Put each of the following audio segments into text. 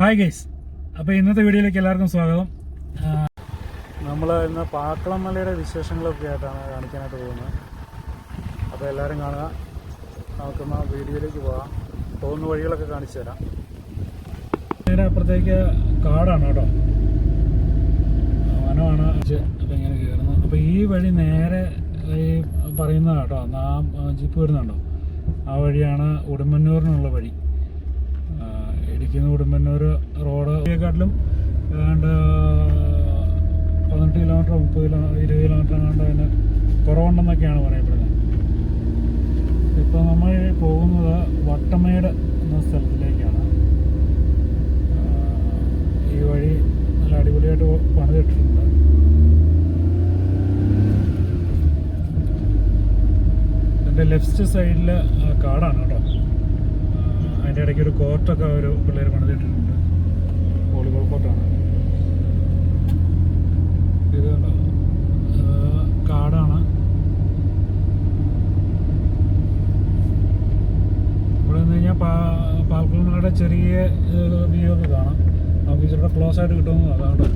Hi guys അപ്പോൾ ഇന്നത്തെ വീഡിയോയിലേക്ക് എല്ലാവർക്കും സ്വാഗതം. നമ്മൾ ഇന്ന് പാക്കളം മലയുടെ വിശേഷങ്ങളൊക്കെ ആയിട്ടാണ് കാണിക്കാനായിട്ട് പോകുന്നത്. അപ്പോൾ എല്ലാവരും കാണുക. നമുക്കൊന്ന് വീഡിയോയിലേക്ക് പോകാം പോകുന്ന വഴികളൊക്കെ കാണിച്ചു തരാം. നേരെ അപ്പുറത്തേക്ക് കാടാണ് കേട്ടോ. വനമാണ്. അപ്പോൾ ഇങ്ങനെ കയറുന്നത് അപ്പോൾ ഈ വഴി നേരെ ഈ പറയുന്നതാണ് കേട്ടോ. നാം ജീപ്പ് വരുന്നുണ്ടോ? ആ വഴിയാണ് ഉടുമ്പന്നൂരിനുള്ള വഴി. ഇടുക്കിയിൽ നിന്ന് ഉടുമ്പന്നൂർ റോഡ്. കാട്ടിലും ഏതാണ്ട് പതിനെട്ട് കിലോമീറ്റർ മുപ്പത് കിലോ ഇരുപത് കിലോമീറ്റർ എങ്ങാണ്ട് അതിന് കുറവുണ്ടെന്നൊക്കെയാണ് പറയപ്പെടുന്നത്. ഇപ്പോൾ നമ്മൾ പോകുന്നത് വട്ടമേട് എന്ന സ്ഥലത്തിലേക്കാണ്. ഈ വഴി നല്ല അടിപൊളിയായിട്ട് പണിതിട്ടിട്ടുണ്ട്. എന്റെ ലെഫ്റ്റ് സൈഡിൽ കാടാണ് കേട്ടോ. അതിന്റെ ഇടയ്ക്ക് ഒരു കോർട്ടൊക്കെ ഒരു പിള്ളേർ പണിതിട്ടിട്ടുണ്ട്. വോളിബോൾ കോർട്ടാണ്. ഇത് കാടാണ്. ഇവിടെ നിന്ന് കഴിഞ്ഞാൽ പാ പാൽക്കുളങ്ങളുടെ ചെറിയ വ്യൂ ഒക്കെ കാണാം. നമുക്ക് ഇച്ചിരി ക്ലോസ് ആയിട്ട് കിട്ടുമെന്ന് അതാണ്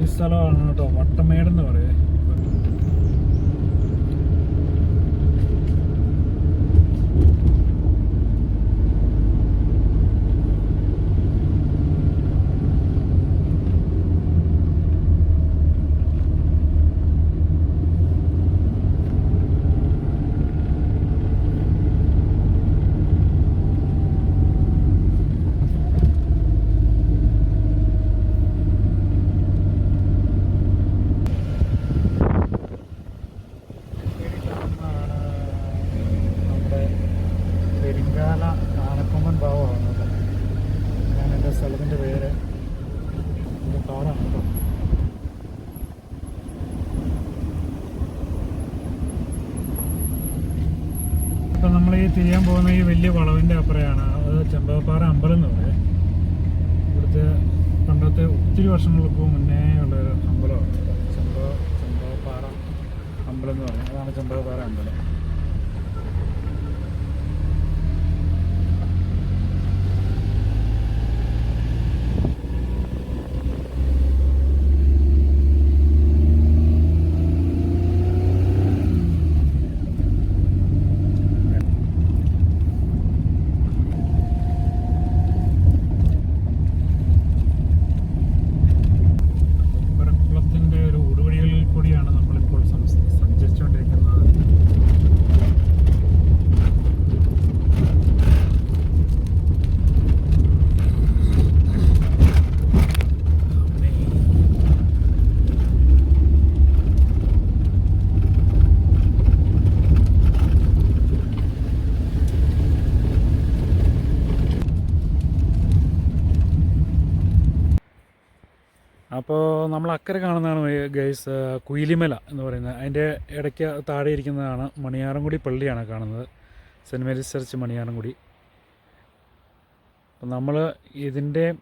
ഈ സ്ഥലമാണ് കേട്ടോ വട്ടമേടെന്ന് പറയേ നമ്മുടെ പെരിങ്കാല ആനക്കൊമ്പൻ ഭാവമാണ് കേട്ടോ ഞാൻ എന്റെ സ്ഥലത്തിന്റെ പേര്. കാടാണ് കേട്ടോ. ഇപ്പം നമ്മൾ ഈ തിരിയാൻ പോകുന്ന ഈ വലിയ വളവിന്റെ അപ്പുറയാണ്. അത് ചെമ്പകപ്പാറ അമ്പലം എന്ന് പറയും. ഇവിടുത്തെ പണ്ടത്തെ ഒത്തിരി വർഷങ്ങൾക്ക് മുന്നേ ഉള്ള ഒരു അമ്പലമാണ്. ചെമ്പ ചെമ്പകപ്പാറ അമ്പലം എന്ന് പറയും. അതാണ് ചെമ്പകപ്പാറ അമ്പലം. അപ്പോൾ നമ്മൾ അക്കരെ കാണുന്നതാണ് ഗൈസ് കുയിലിമല എന്ന് പറയുന്നത്. അതിന്റെ ഇടയ്ക്ക് താഴെ ഇരിക്കുന്നതാണ് മണിയാറൻകുടി പള്ളിയാണ് കാണുന്നത്. Saint Mary's church Maniyarankudi. അപ്പം നമ്മൾ ഇതിന്റെ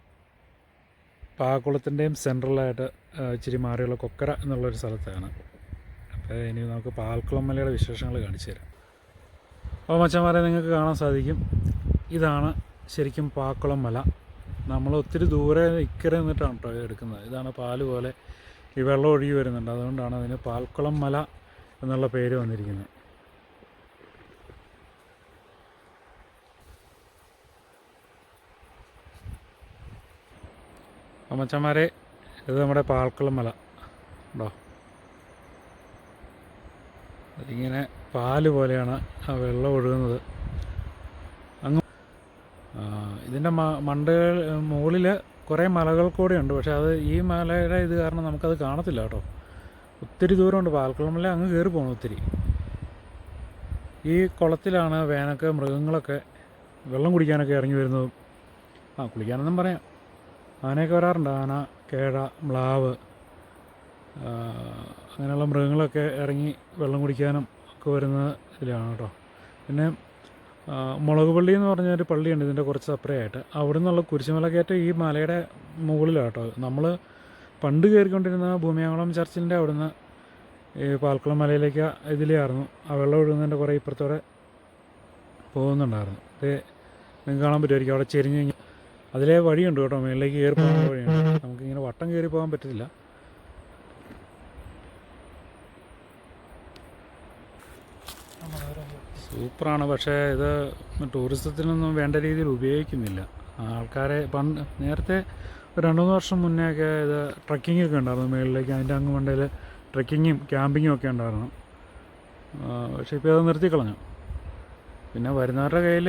പാക്കുളത്തിന്റെയും സെൻട്രലായിട്ട് ഇച്ചിരി മാറിയുള്ള കൊക്കര എന്നുള്ളൊരു സ്ഥലത്താണ്. അപ്പോൾ ഇനി നമുക്ക് പാൽക്കുളം മലയുടെ വിശേഷങ്ങൾ കാണിച്ചു തരാം. അപ്പോൾ മച്ചന്മാരെ നിങ്ങൾക്ക് കാണാൻ സാധിക്കും. ഇതാണ് ശരിക്കും പാക്കുളം മല. നമ്മൾ ഒത്തിരി ദൂരെ ഇക്കരെ നിന്നിട്ടാണ് കേട്ടോ എടുക്കുന്നത്. ഇതാണ് പാൽ പോലെ ഈ വെള്ളം ഒഴുകി വരുന്നുണ്ട്. അതുകൊണ്ടാണ് അതിന് പാൽക്കുളം മല എന്നുള്ള പേര് വന്നിരിക്കുന്നത്. അമ്മച്ചന്മാരെ ഇത് നമ്മുടെ പാൽക്കുളം മല. ഉണ്ടോ? ഇങ്ങനെ പാൽ പോലെയാണ് ആ വെള്ളം ഒഴുകുന്നത്. ഇതിന്റെ മണ്ടകൾ മുകളിൽ കുറേ മലകൾ കൂടെ ഉണ്ട്. പക്ഷേ അത് ഈ മലയുടെ ഇത് കാരണം നമുക്കത് കാണത്തില്ല കേട്ടോ. ഒത്തിരി ദൂരമുണ്ട്. പാൽക്കുളം മല അങ്ങ് കയറി പോകണം ഒത്തിരി. ഈ കുളത്തിലാണ് വേനൊക്കെ മൃഗങ്ങളൊക്കെ വെള്ളം കുടിക്കാനൊക്കെ ഇറങ്ങി വരുന്നതും. ആ കുളിക്കാനൊന്നും പറയാം. ആനയൊക്കെ വരാറുണ്ട്. ആന കേഴ മ്ലാവ് അങ്ങനെയുള്ള മൃഗങ്ങളൊക്കെ ഇറങ്ങി വെള്ളം കുടിക്കാനും ഒക്കെ വരുന്ന ഇതിലാണ് കേട്ടോ. പിന്നെ മുളക് പള്ളി എന്ന് പറഞ്ഞൊരു പള്ളിയുണ്ട് ഇതിന്റെ കുറച്ച് അപ്പുറമായിട്ട് അവിടെ നിന്നുള്ള കുരിശുമല കയറ്റം ഈ മലയുടെ മുകളിലാട്ടോ. നമ്മൾ പണ്ട് കയറിക്കൊണ്ടിരുന്ന ഭൂമിയാകുളം ചർച്ചിന്റെ അവിടുന്ന് ഈ പാൽക്കുളം മലയിലേക്ക് ഇതിലായിരുന്നു. ആ വെള്ളം ഒഴുകുന്നതിന്റെ കുറേ ഇപ്പുറത്തോടെ പോകുന്നുണ്ടായിരുന്നു. ഇത് നിങ്ങൾക്ക് കാണാൻ പറ്റുമായിരിക്കും. അവിടെ ചെരിഞ്ഞ് അതിലെ വഴിയുണ്ട് കേട്ടോ. മുകളിലേക്ക് കയറി പോകാൻ വഴിയുണ്ട്. നമുക്കിങ്ങനെ വട്ടം കയറി പോകാൻ പറ്റത്തില്ല. സൂപ്പറാണ്. പക്ഷേ ഇത് ടൂറിസത്തിനൊന്നും വേണ്ട രീതിയിൽ ഉപയോഗിക്കുന്നില്ല. ആൾക്കാരെ പണ്ട് നേരത്തെ ഒരു രണ്ട് മൂന്ന് വർഷം മുന്നേ ഒക്കെ ഇത് ട്രക്കിംഗ് ഒക്കെ ഉണ്ടായിരുന്നു മുകളിലേക്ക് അതിന്റെ അങ്ങ് മണ്ടയിൽ ട്രക്കിങ്ങും ക്യാമ്പിങ്ങും ഒക്കെ ഉണ്ടായിരുന്നു. പക്ഷേ ഇപ്പോൾ അത് നിർത്തിക്കളഞ്ഞു. പിന്നെ വരുന്നവരുടെ കയ്യിൽ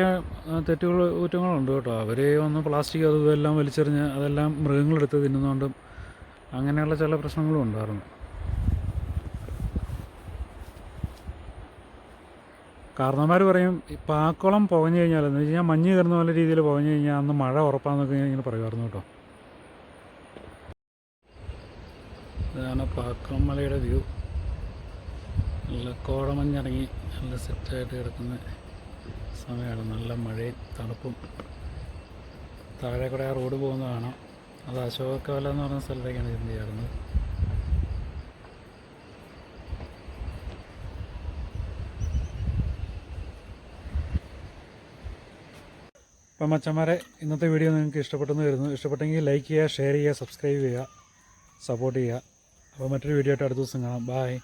തെറ്റുകൾ കുറ്റങ്ങളുണ്ട് കേട്ടോ. അവർ വന്ന് പ്ലാസ്റ്റിക് അതും ഇതെല്ലാം വലിച്ചെറിഞ്ഞ് അതെല്ലാം മൃഗങ്ങളെടുത്ത് തിന്നുന്നതുകൊണ്ടും അങ്ങനെയുള്ള ചില പ്രശ്നങ്ങളും ഉണ്ടായിരുന്നു. കാരണവന്മാർ പറയും പാക്കോളം പുകഞ്ഞു കഴിഞ്ഞാൽ എന്ന് വെച്ച് കഴിഞ്ഞാൽ മഞ്ഞ് കയറുന്ന പോലെ രീതിയിൽ പുകഞ്ഞു കഴിഞ്ഞാൽ അന്ന് മഴ ഉറപ്പാന്നൊക്കെ ഇങ്ങനെ പറയുമായിരുന്നു കേട്ടോ. ഇതാണ് പാക്കുളം മലയുടെ വ്യൂ. നല്ല കോടമഞ്ഞിറങ്ങി നല്ല സെറ്റായിട്ട് കിടക്കുന്ന സമയമാണ്. നല്ല മഴയും തണുപ്പും. താഴെ കൂടെ ആ റോഡ് പോകുന്നതാണ് അത് അശോകവല എന്ന് പറഞ്ഞ സ്ഥലത്തേക്കാണ് ചെന്ന് ചേർന്നത് അപ്പം മച്ചന്മാരെ ഇന്നത്തെ വീഡിയോ നിങ്ങൾക്ക് ഇഷ്ടപ്പെട്ടെന്ന് വരുന്നു ഇഷ്ടപ്പെട്ടെങ്കിൽ ലൈക്ക് ചെയ്യുക ഷെയർ ചെയ്യുക സബ്സ്ക്രൈബ് ചെയ്യുക സപ്പോർട്ട് ചെയ്യുക. അപ്പോൾ മറ്റൊരു വീഡിയോ ആയിട്ട് അടുത്ത ദിവസം കാണാം. ബായ്